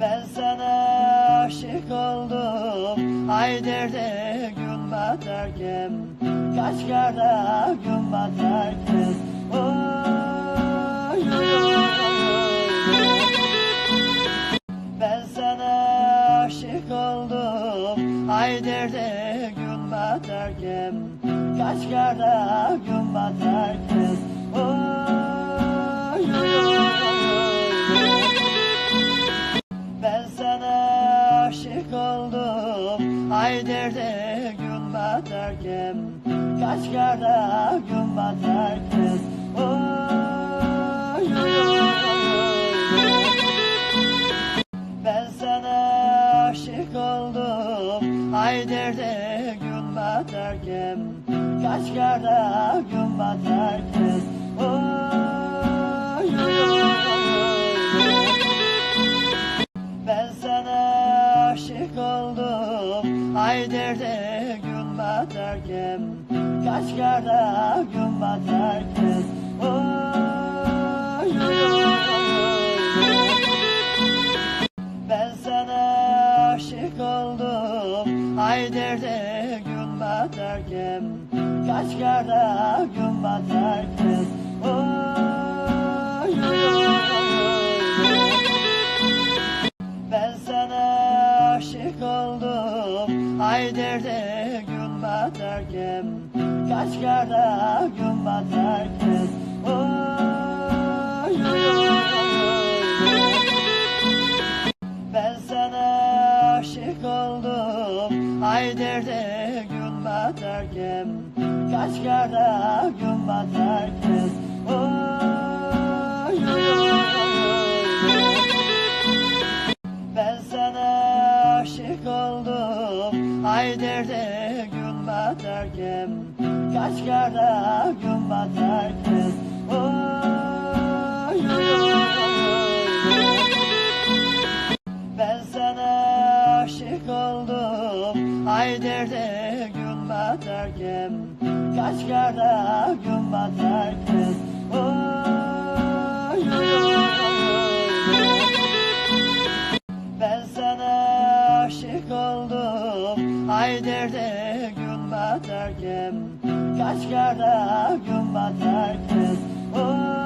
Ben sana aşık oldum. Haydir'de gün batarken Kaç kara gün batarken Oy, oy, oy, oy. Ben sana aşık oldum. Haydir'de gün batarken Kaç kara gün batarken Oy, aşık oldum. Haydir'de gün batarken Kaç kara gün batarken. Ben sana aşık oldum. Haydir'de gün batarken Kaç kara gün batarken. Oy, aşık oldum Haydir'de gün batarken Kaç kara gün batarken. Oy, oy, oy. Ben sana aşık oldum. Haydir'de gün batarken Kaç kara gün batarken. Oy, oldum Haydir'de gün batarken Kaç kara gün batarken Oy, oy. Ben sana aşık oldum Haydir'de gün batarken Kaç kara gün batarken Haydir'de gün batarken Kaç kara gün batarken. Oy, oy, oy. Ben sana aşık oldum. Haydir'de gün batarken Kaç kara gün batarken oldum Haydir'de gün batarken Kaç kara gün batarken Oy,